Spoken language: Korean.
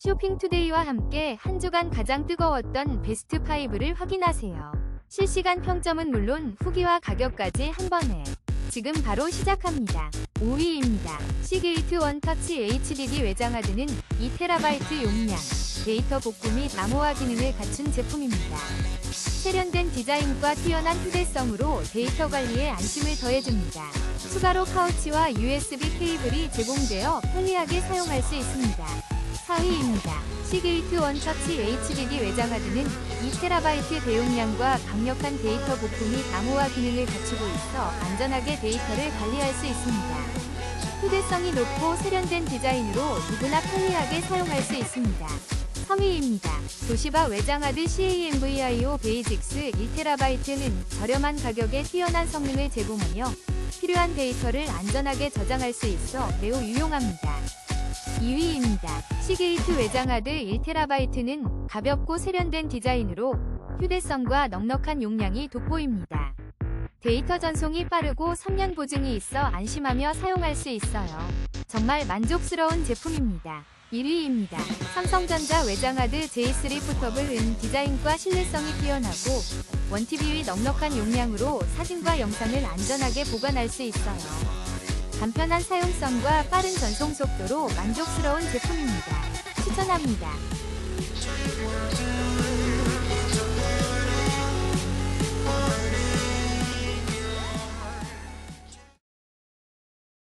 쇼핑투데이와 함께 한 주간 가장 뜨거웠던 베스트 5를 확인하세요. 실시간 평점은 물론 후기와 가격까지 한 번에 지금 바로 시작합니다. 5위입니다. 시게이트 원터치 HDD 외장하드는 2TB 용량, 데이터 복구 및 암호화 기능을 갖춘 제품입니다. 세련된 디자인과 뛰어난 휴대성으로 데이터 관리에 안심을 더해줍니다. 추가로 파우치와 USB 케이블이 제공되어 편리하게 사용할 수 있습니다. 4위입니다. 시게이트 원터치 HDD 외장하드는 2TB 대용량과 강력한 데이터 및 암호화 기능을 갖추고 있어 안전하게 데이터를 관리할 수 있습니다. 휴대성이 높고 세련된 디자인으로 누구나 편리하게 사용할 수 있습니다. 3위입니다. 도시바 외장하드 CAMVIO 베이직스 1TB는 저렴한 가격에 뛰어난 성능을 제공하며 필요한 데이터를 안전하게 저장할 수 있어 매우 유용합니다. 2위입니다. 시게이트 외장하드 1TB는 가볍고 세련된 디자인으로 휴대성과 넉넉한 용량이 돋보입니다. 데이터 전송이 빠르고 3년 보증이 있어 안심하며 사용할 수 있어요. 정말 만족스러운 제품입니다. 1위입니다. 삼성전자 외장하드 J3 포터블은 디자인과 신뢰성이 뛰어나고 1TB의 넉넉한 용량으로 사진과 영상을 안전하게 보관할 수 있어요. 간편한 사용성과 빠른 전송 속도로 만족스러운 제품입니다. 추천합니다.